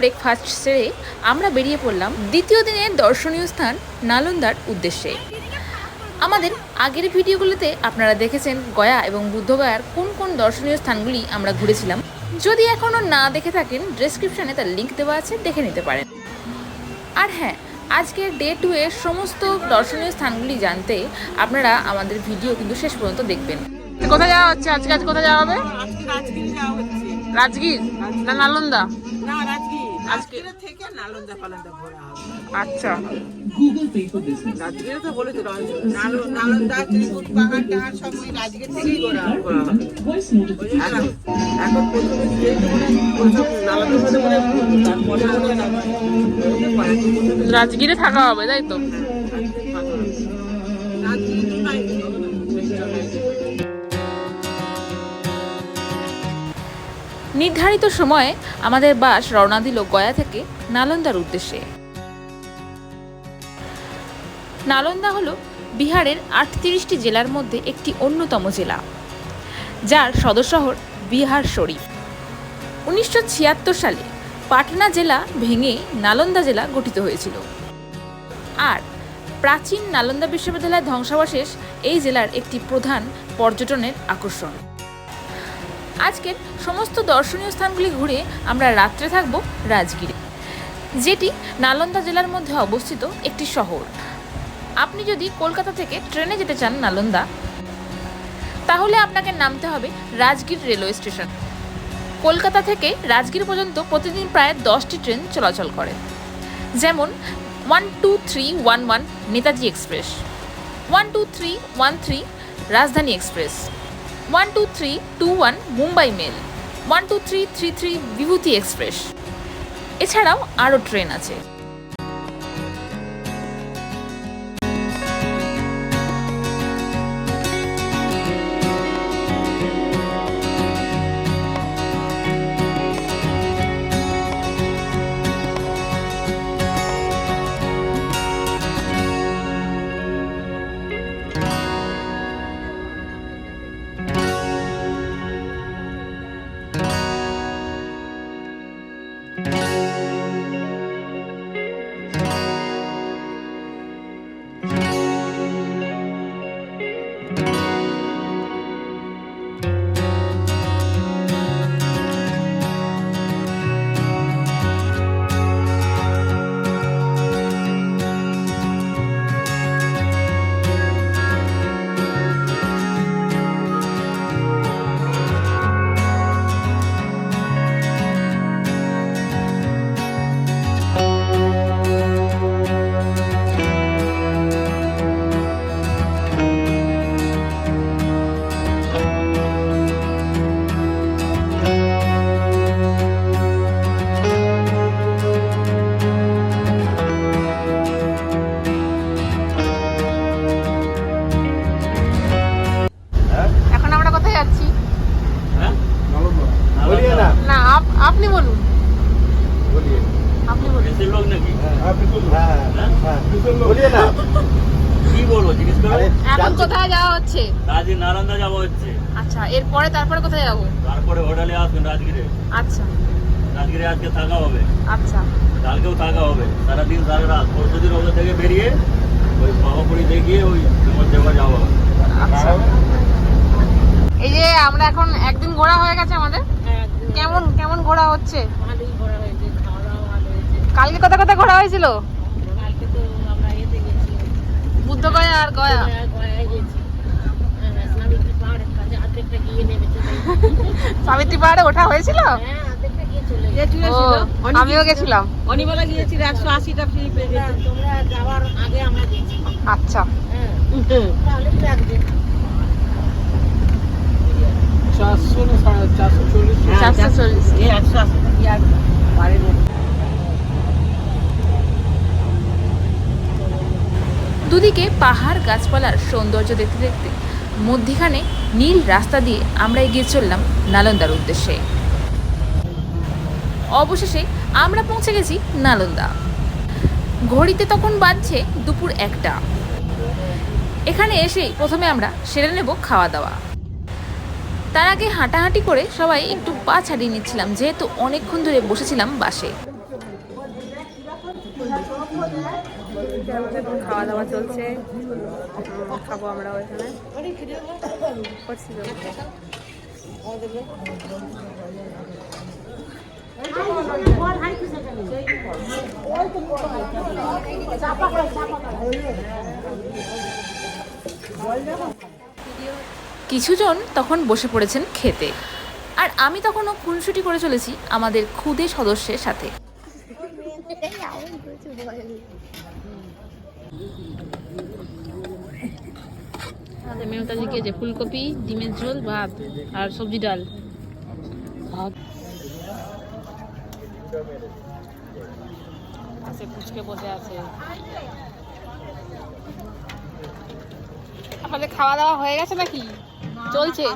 Breakfast সেরে আমরা বেরিয়ে পড়লাম দ্বিতীয় দিনের দর্শনীয় স্থান নালন্দার উদ্দেশ্যে। আমাদের আগের ভিডিওগুলোতে আপনারা দেখেছেন গয়া এবং বুদ্ধগয়ার কোন কোন দর্শনীয় স্থানগুলি আমরা ঘুরেছিলাম। যদি এখনও না দেখে থাকেন ডেসক্রিপশনে তার লিঙ্ক দেওয়া আছে দেখে নিতে পারেন। আর হ্যাঁ আজকের ডে টু এর সমস্ত দর্শনীয় স্থানগুলি জানতে আপনারা আমাদের ভিডিও কিন্তু শেষ পর্যন্ত দেখবেন। কোথায় যাওয়া হচ্ছে? আজকে আজ কোথায় যাওয়া হবে? রাজগীর রাজগীর? না নালন্দা? না রাজগীর। রাজগীর থেকে নালন্দা ফালন্দা ঘোরা হবে। আচ্ছা। রাজগীরে তো বলেছে নালন্দা ত্রিকুট পাহাড় টাহাড় সব ওই রাজগীর থেকেই ঘোরা হবে। ওই এখন- প্রথমে নালন্দা তারপরে। রাজগীরে থাকা হবে তাই তো? রাজগীরে নির্ধারিত সময়ে আমাদের বাস রওনা দিল গয়া থেকে নালন্দার উদ্দেশ্যে। নালন্দা হলো বিহারের আটত্রিশটি জেলার মধ্যে একটি অন্যতম জেলা, যার সদর শহর বিহার শরীফ। উনিশশো ছিয়াত্তর সালে পাটনা জেলা ভেঙে নালন্দা জেলা গঠিত হয়েছিল। আর প্রাচীন নালন্দা বিশ্ববিদ্যালয়ের ধ্বংসাবশেষ এই জেলার একটি প্রধান পর্যটনের আকর্ষণ। আজকের সমস্ত দর্শনীয় স্থানগুলি ঘুরে আমরা রাত্রে থাকব রাজগিরে, যেটি নালন্দা জেলার মধ্যে অবস্থিত একটি শহর। আপনি যদি কলকাতা থেকে ট্রেনে যেতে চান নালন্দা, তাহলে আপনাকে নামতে হবে রাজগীর রেলওয়ে স্টেশন। কলকাতা থেকে রাজগীর পর্যন্ত প্রতিদিন প্রায় দশটি ট্রেন চলাচল করে, যেমন one two three one one Netaji express, one two three one three Rajdhani express. One two three two one Mumbai mail one two three three three Bibhuti express এছাড়াও আরও ট্রেন আছে। লোক নাকি? হ্যাঁ? আচ্ছা, আচ্ছা। আচ্ছা। কালকেও থাকা হবে। সারাদিন সারা রাত। পরশু দিন ওখান থেকে বেরিয়ে ওই বাবাপুরি দেখিয়ে ওই তোমার দেওয়া যাওয়া এই যে আমরা এখন একদিন ঘোরা হয়ে গেছে আমাদের? হ্যাঁ, কেমন কেমন ঘোরা হচ্ছে? কালকে কথা কথা ঘোরা হয়েছিল? সাবিত্রী পাহাড়ে ওঠা হয়েছিল? আমিও গেছিলাম। একশো আশিটা ফ্রি পেয়ে তোমরা যাওয়ার আগে আমরা আচ্ছা। তাহলে চারশো না সাড়ে দুদিকে পাহাড় গাছপালার সৌন্দর্য দেখতে দেখতে মধ্যিখানে নীল রাস্তা দিয়ে আমরা এগিয়ে চললাম নালন্দার উদ্দেশ্যে। অবশেষে আমরা পৌঁছে গেছি নালন্দা। ঘড়িতে তখন বাজছে দুপুর একটা। এখানে এসেই প্রথমে আমরা সেরে নেব খাওয়া দাওয়া তার আগে হাঁটাহাঁটি করে সবাই একটু পা ছাড়িয়ে নিচ্ছিলাম, যেহেতু অনেকক্ষণ ধরে বসেছিলাম বাসে। এখন খাওয়া দাওয়া চলছে। খাব আমরা ওইখানে করছি কিছুজন তখন বসে পড়েছেন খেতে। আর আমি তখনও খুনসুটি করে চলেছি আমাদের খুদে সদস্যের সাথে। আমাদের মেনুটা লিখেছে ফুলকপি, ডিমের ঝোল, ভাত আর সবজি ডাল। আছে, ফুচকে বসে আছে। আপনাদের খাওয়া দাওয়া হয়ে গেছে নাকি? চলছে।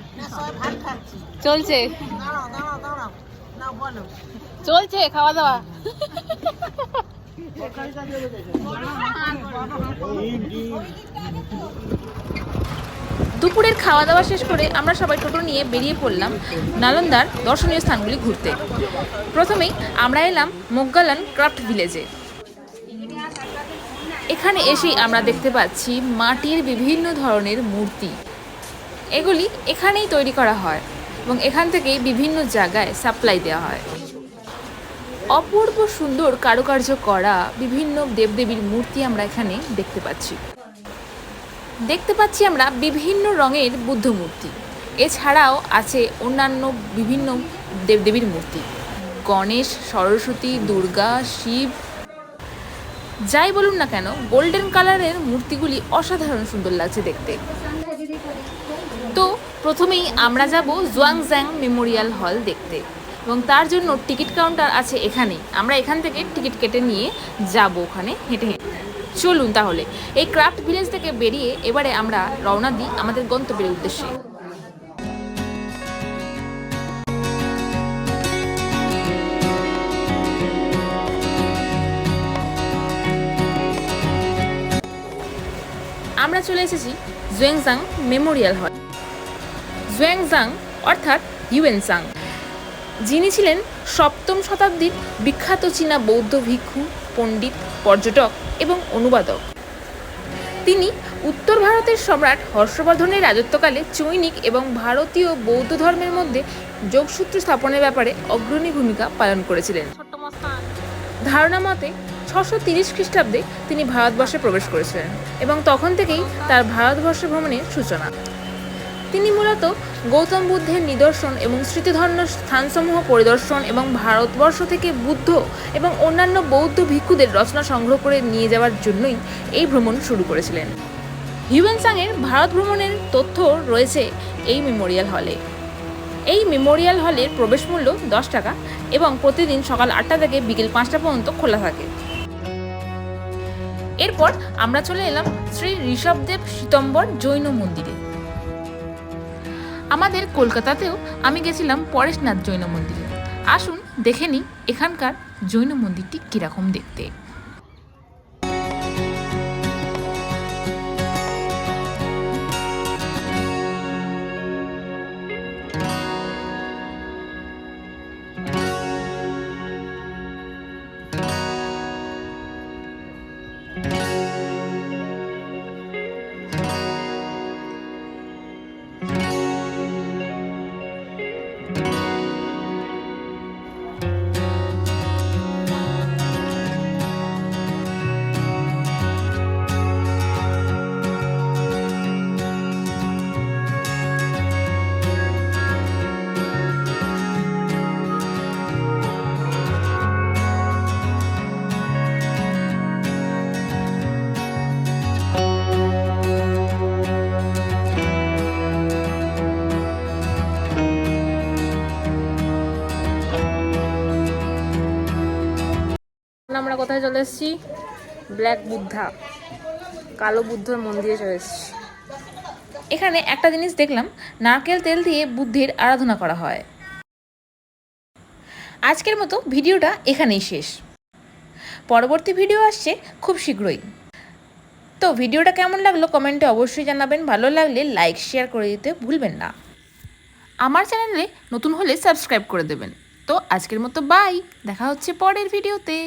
চলছে। চলছে, খাওয়া দাওয়া। দুপুরের খাওয়া দাওয়া শেষ করে আমরা সবাই টোটো নিয়ে বেরিয়ে পড়লাম নালন্দার দর্শনীয় স্থানগুলি ঘুরতে। প্রথমেই আমরা এলাম মোগ্গালান ক্রাফট ভিলেজে। এখানে এসেই আমরা দেখতে পাচ্ছি মাটির বিভিন্ন ধরনের মূর্তি। এগুলি এখানেই তৈরি করা হয় এবং এখান থেকেই বিভিন্ন জায়গায় সাপ্লাই দেওয়া হয়। অপূর্ব সুন্দর কারুকার্য করা বিভিন্ন দেবদেবীর মূর্তি আমরা এখানে দেখতে পাচ্ছি। দেখতে পাচ্ছি আমরা বিভিন্ন রঙের বুদ্ধ মূর্তি। এছাড়াও আছে অন্যান্য বিভিন্ন দেবদেবীর মূর্তি। গণেশ, সরস্বতী, দুর্গা, শিব, যাই বলুন না কেন, গোল্ডেন কালারের মূর্তিগুলি অসাধারণ সুন্দর লাগছে দেখতে। তো প্রথমেই আমরা যাব জুয়াংজ্যাং মেমোরিয়াল হল দেখতে। এবং তার জন্য টিকিট কাউন্টার আছে এখানে। আমরা এখান থেকে টিকিট কেটে নিয়ে যাব ওখানে হেঁটে হেঁটে। চলুন তাহলে। এই ক্রাফট ভিলেজ থেকে বেরিয়ে এবারে আমরা রওনা দিই আমাদের গন্তব্যের উদ্দেশ্যে। আমরা চলে এসেছি জুয়েংজাং মেমোরিয়াল হল। জুয়েংজাং অর্থাৎ ইউয়েনসাং যিনি ছিলেন সপ্তম শতাব্দীর বিখ্যাত চীনা বৌদ্ধ ভিক্ষু, পণ্ডিত, পর্যটক এবং অনুবাদক। তিনি উত্তর ভারতের সম্রাট হর্ষবর্ধনের রাজত্বকালে চৈনিক এবং ভারতীয় বৌদ্ধ ধর্মের মধ্যে যোগসূত্র স্থাপনের ব্যাপারে অগ্রণী ভূমিকা পালন করেছিলেন। ধারণা মতে ছশো তিরিশ খ্রিস্টাব্দে তিনি ভারতবর্ষে প্রবেশ করেছিলেন এবং তখন থেকেই তার ভারতবর্ষ ভ্রমণের সূচনা। তিনি মূলত গৌতম বুদ্ধের নিদর্শন এবং স্মৃতিধন্য স্থানসমূহ পরিদর্শন এবং ভারতবর্ষ থেকে বুদ্ধ এবং অন্যান্য বৌদ্ধ ভিক্ষুদের রচনা সংগ্রহ করে নিয়ে যাওয়ার জন্যই এই ভ্রমণ শুরু করেছিলেন। হিউয়েনসাংয়ের ভারত ভ্রমণের তথ্য রয়েছে এই মেমোরিয়াল হলে। এই মেমোরিয়াল হলের প্রবেশ মূল্য দশ টাকা এবং প্রতিদিন সকাল আটটা থেকে বিকেল পাঁচটা পর্যন্ত খোলা থাকে। এরপর আমরা চলে এলাম শ্রী ঋষভদেব শীতম্বর জৈন মন্দিরে। আমাদের কলকাতাতেও আমি গেছিলাম পরেশনাথ জৈন মন্দিরে। আসুন দেখে নিই এখানকার জৈন মন্দিরটি কীরকম দেখতে। কোথায় চলে এসেছি? ব্ল্যাক বুদ্ধা কালো বুদ্ধর মন্দিরে চলে এসেছি। এখানে একটা জিনিস দেখলাম, নারকেল তেল দিয়ে বুদ্ধের আরাধনা করা হয়। আজকের মতো ভিডিওটা এখানেই শেষ। পরবর্তী ভিডিও আসছে খুব শীঘ্রই। তো ভিডিওটা কেমন লাগল কমেন্টে অবশ্যই জানাবেন। ভালো লাগলে লাইক, শেয়ার করে দিতে ভুলবেন না। আমার চ্যানেলে নতুন হলে সাবস্ক্রাইব করে দেবেন। তো আজকের মতো বাই। দেখা হচ্ছে পরের ভিডিওতে।